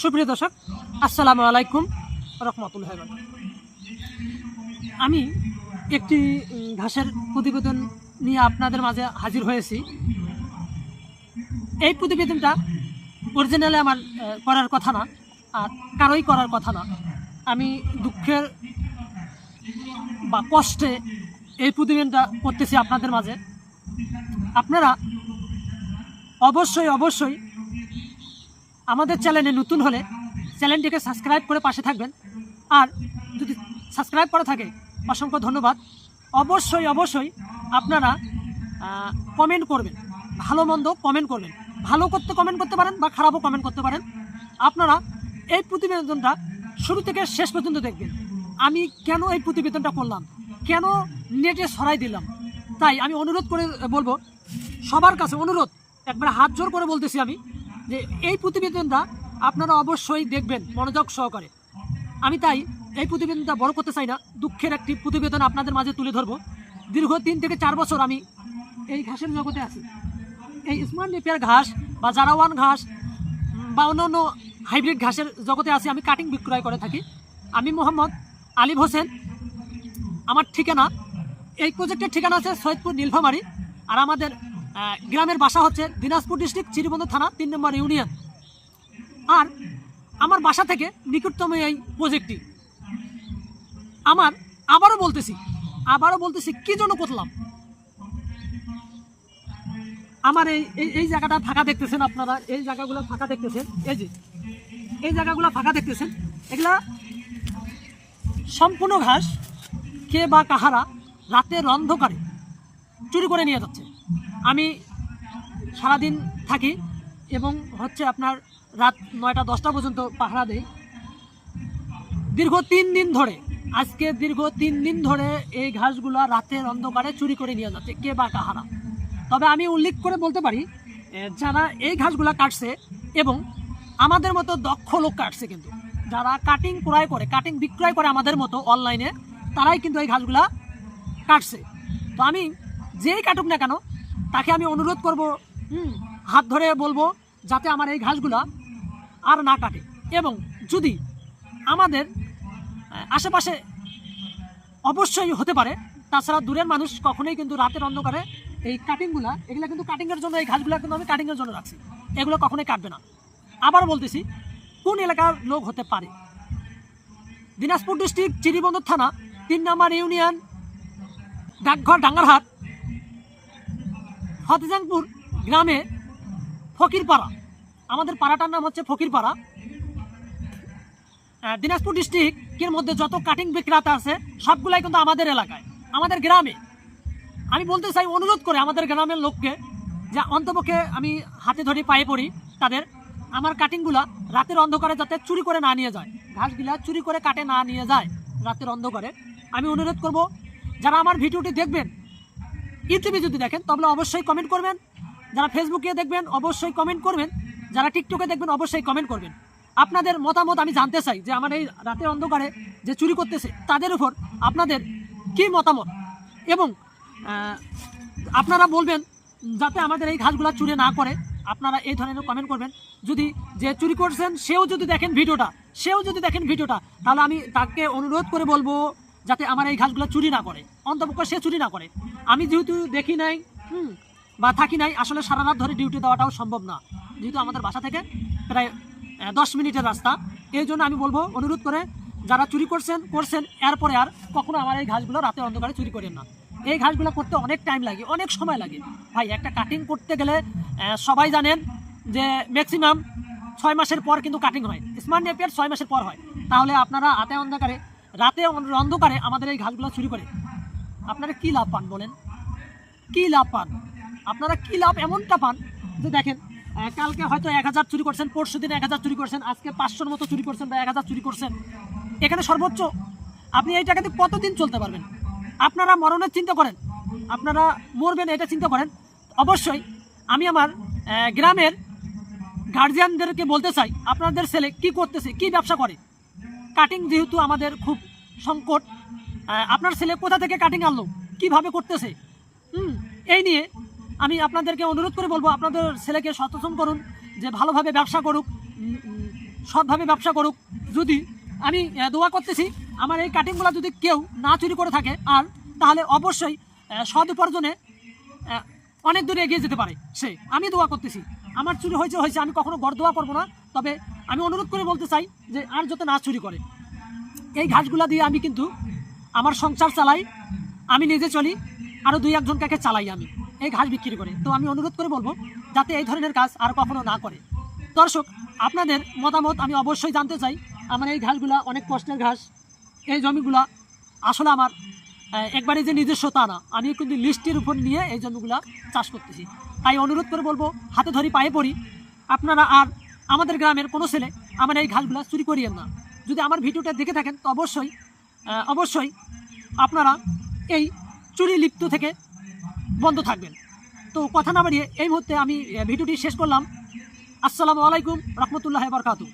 সুপ্রিয় দর্শক, আসসালামু আলাইকুম রহমতুল্লাহ আমি একটি ঘাসের প্রতিবেদন নিয়ে আপনাদের মাঝে হাজির হয়েছি। এই প্রতিবেদনটা অরিজিনালে আমার করার কথা না, আর কারোই করার কথা না। আমি দুঃখের বা কষ্টে এই প্রতিবেদনটা করতেছি আপনাদের মাঝে। আপনারা অবশ্যই অবশ্যই আমাদের চ্যানেলে নতুন হলে চ্যানেলটিকে সাবস্ক্রাইব করে পাশে থাকবেন। আর যদি সাবস্ক্রাইব করা থাকে, অসংখ্য ধন্যবাদ। অবশ্যই অবশ্যই আপনারা কমেন্ট করবেন। ভালো মন্দ কমেন্ট করবেন। ভালো করতে কমেন্ট করতে পারেন বা খারাপও কমেন্ট করতে পারেন। আপনারা এই প্রতিবেদনটা শুরু থেকে শেষ পর্যন্ত দেখবেন। আমি কেন এই প্রতিবেদনটা করলাম? কেন নেটে সরাই দিলাম? তাই আমি অনুরোধ করে বলব, সবার কাছে অনুরোধ, একবার হাত জোর করে বলতেছি আমি। যে এই প্রতিবেদনটা আপনারা অবশ্যই দেখবেন, মনোযোগ সহকারে। আমি তাই এই প্রতিবেদনটা বড় করতে চাই না, দুঃখের একটি প্রতিবেদন আপনাদের মাঝে তুলে ধরবো। দীর্ঘ তিন থেকে চার বছর আমি এই ঘাসের জগতে আছি। এই স্মার্ট নেপিয়ার ঘাস বা জারাওয়ান ঘাস বা অন্যান্য হাইব্রিড ঘাসের জগতে আছি, আমি কাটিং বিক্রয় করে থাকি। আমি মোহাম্মদ আলিফ হোসেন, আমার ঠিকানা। এই প্রজেক্টের ঠিকানা আছে সৈয়দপুর নীলফামারি। আর আমাদের গ্রামের বাসা হচ্ছে দিনাজপুর ডিস্ট্রিক্ট চিরিবন্দর থানা, তিন নম্বর ইউনিয়ন। আর আমার বাসা থেকে নিকটতম এই প্রজেক্টটি। আমার আবারও বলতেছি আবারও বলতেছি, কি জন্য করলাম? আমার এই, এই- জায়গাটা ফাঁকা দেখতেছেন আপনারা, এই জায়গাগুলো ফাঁকা দেখতেছেন। এই যে, এই জায়গাগুলো ফাঁকা দেখতেছেন, এগুলা সম্পূর্ণ ঘাস, কে বা কাহারা রাতের অন্ধকারে চুরি করে নিয়ে যাচ্ছে। আমি সারাদিন থাকি এবং হচ্ছে আপনার রাত নয়টা দশটা পর্যন্ত পাহারা দেই। দীর্ঘ তিন দিন ধরে, আজকে দীর্ঘ তিন দিন ধরে এই ঘাসগুলো রাতের অন্ধকারে চুরি করে নিয়ে যাচ্ছে, কে বা কাহারা। তবে আমি উল্লেখ করে বলতে পারি যারা এই ঘাসগুলো কাটছে এবং আমাদের মতো দক্ষ লোক কাটছে কিন্তু, যারা কাটিং ক্রয় করে কাটিং বিক্রয় করে আমাদের মতো অনলাইনে তারাই কিন্তু এই ঘাসগুলা কাটছে। তো আমি যেই কাটুক না কেন, তাকে আমি অনুরোধ করব হাত ধরে বলব যাতে আমার এই ঘাসগুলা আর না কাটে। এবং যদি আমাদের আশেপাশে অবশ্যই হতে পারে, তাছাড়া দূরের মানুষ কখনোই কিন্তু রাতের অন্ধকারে এই কাটিংগুলা এগুলো কিন্তু কাটিংয়ের জন্য, এই ঘাসগুলো কিন্তু আমি কাটিংয়ের জন্য রাখছি। এগুলো কখনোই কাটবে না। আবার বলতেছি, কোন এলাকার লোক হতে পারে? দিনাজপুর ডিস্ট্রিক্ট, চিরিবন্দর থানা, তিন নম্বর ইউনিয়ন, ডাকঘর, ডাঙ্গারহাট ফতেজাংপুর গ্রামে ফকিরপাড়া। আমাদের পাড়াটার নাম হচ্ছে ফকিরপাড়া। দিনাজপুর ডিস্ট্রিক্টের মধ্যে যত কাটিং বিক্রেতা আছে, সবগুলাই কিন্তু আমাদের এলাকায়, আমাদের গ্রামে। আমি বলতে চাই, অনুরোধ করে আমাদের গ্রামের লোককে যে অন্তপক্ষে আমি হাতে ধরে পায়ে পড়ি তাদের, আমার কাটিংগুলা রাতের অন্ধকারে যাতে চুরি করে না নিয়ে যায়, ঘাসগুলা চুরি করে কাটে না নিয়ে যায় রাতের অন্ধকারে। আমি অনুরোধ করব, যারা আমার ভিডিওটি দেখবেন ইউটিউবে যদি দেখেন তাহলে অবশ্যই কমেন্ট করবেন। যারা ফেসবুকে দেখবেন, অবশ্যই কমেন্ট করবেন। যারা টিকটকে দেখবেন, অবশ্যই কমেন্ট করবেন। আপনাদের মতামত আমি জানতে চাই যে, আমার এই রাতের অন্ধকারে যে চুরি করতেছে, তাদের উপর আপনাদের কি মতামত? এবং আপনারা বলবেন, যাতে আমাদের এই ঘাসগুলো চুরি না করে, আপনারা এই ধরনের কমেন্ট করবেন। যদি যে চুরি করছেন, সেও যদি দেখেন ভিডিওটা, সেও যদি দেখেন ভিডিওটা, তাহলে আমি তাকে অনুরোধ করে বলব যাতে আমার এই ঘাসগুলো চুরি না করে। অন্তপক্ষ সে চুরি না করে। আমি যেহেতু দেখি নাই, হুম, বা থাকি নাই, আসলে সারা রাত ধরে ডিউটি দেওয়াটাও সম্ভব না। যেহেতু আমাদের বাসা থেকে প্রায় দশ মিনিটের রাস্তা। এই জন্য আমি বলব, অনুরোধ করে যারা চুরি করছেন করছেন, এরপরে আর কখনো আমার এই ঘাসগুলো রাতে অন্ধকারে চুরি করেন না। এই ঘাসগুলো করতে অনেক টাইম লাগে, অনেক সময় লাগে। ভাই, একটা কাটিং করতে গেলে সবাই জানেন যে ম্যাক্সিমাম ছয় মাসের পর কিন্তু কাটিং হয়। স্মার্ট নেপিয়ার ছয় মাসের পর হয়। তাহলে আপনারা হাতে অন্ধকারে রাতে অন্ধকারে আমাদের এই ঘাসগুলো চুরি করে। আপনারা কি লাভ পান বলেন? কি লাভ পান? আপনারা কি লাভ এমনটা পান? যে দেখেন কালকে হয়তো এক হাজার চুরি করছেন, পরশু দিন এক হাজার চুরি করছেন, আজকে পাঁচশোর মতো চুরি করছেন বা এক হাজার চুরি করছেন। এখানে সর্বোচ্চ আপনি এই টাকাতে কতদিন চলতে পারবেন? আপনারা মরণের চিন্তা করেন, আপনারা মরবেন এটা চিন্তা করেন। অবশ্যই আমি আমার গ্রামের গার্জিয়ানদেরকে বলতে চাই, আপনাদের ছেলে কি করতেছে, কি ব্যবসা করে? কাটিং যেহেতু আমাদের খুব সংকট আপনার ছেলে কোথা থেকে কাটিং আনলো? কীভাবে করতেছে? হুম, এই নিয়ে আমি আপনাদেরকে অনুরোধ করে বলব, আপনাদের ছেলেকে সচেতন করুন, যে ভালোভাবে ব্যবসা করুক সৎভাবে ব্যবসা করুক। যদি আমি দোয়া করতেছি, আমার এই কাটিংগুলো যদি কেউ না চুরি করে থাকে, আর তাহলে অবশ্যই সৎ উপার্জনে অনেক দূরে এগিয়ে যেতে পারে সে। আমি দোয়া করতেছি। আমার চুরি হয়েছে হয়েছে, আমি কখনো গড় দোয়া করব না, তবে আমি অনুরোধ করে বলতে চাই যে আর যাতে না চুরি করে। এই ঘাসগুলা দিয়ে আমি কিন্তু আমার সংসার চালাই, আমি নিজে চলি আরও দুই একজন কাকে চালাই আমি, এই ঘাস বিক্রি করে। তো আমি অনুরোধ করে বলব, যাতে এই ধরনের কাজ আর কখনো না করে। দর্শক, আপনাদের মতামত আমি অবশ্যই জানতে চাই। আমার এই ঘাসগুলা অনেক কষ্টের ঘাস, এই জমিগুলা আসলে আমার একবারে যে নিজস্ব তা না। আমি কিন্তু লিস্টের উপর নিয়ে এই জমিগুলা চাষ করতেছি। তাই অনুরোধ করে বলব, হাতে ধরি, পায়ে পড়ি। আপনারা আর আমাদের গ্রামের কোনো ছেলে আমার এই ঘালগুলো চুরি করিয়েন না। যদি আমার ভিডিওটা দেখে থাকেন, তো অবশ্যই অবশ্যই আপনারা এই চুরি লিপ্ত থেকে বন্ধ থাকবেন। তো কথা না বাড়িয়ে এই মুহূর্তে আমি ভিডিওটি শেষ করলাম। আসসালামু আলাইকুম, রহমতুল্লাহ বরকাতু